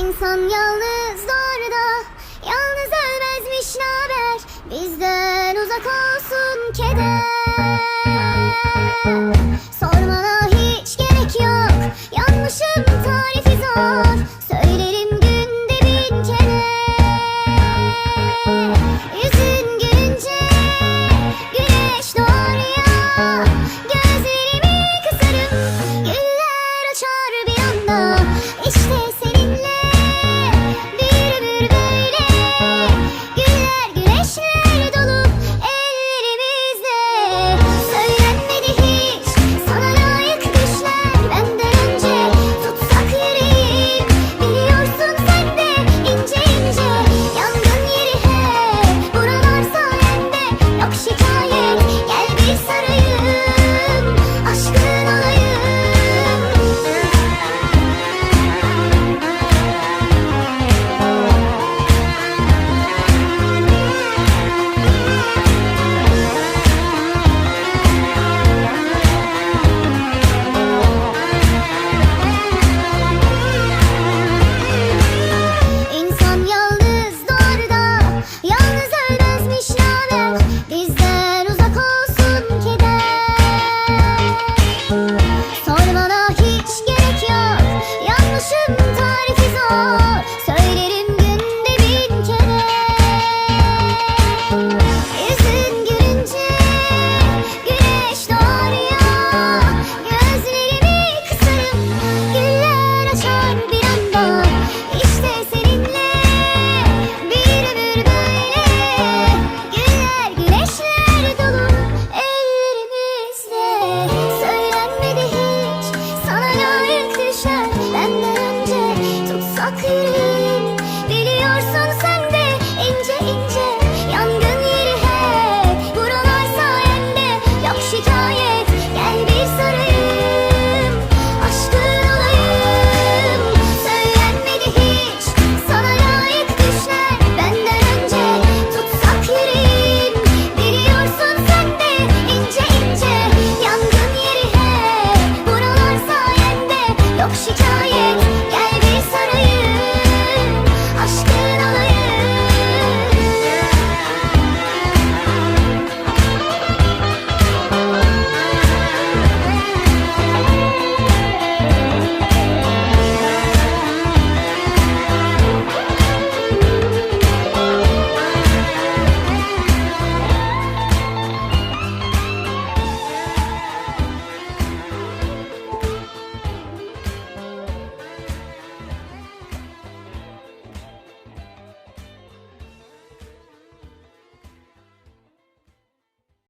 İnsan yalnız doğar da Yalnız ölmezmiş naber Bizden uzak olsun keder You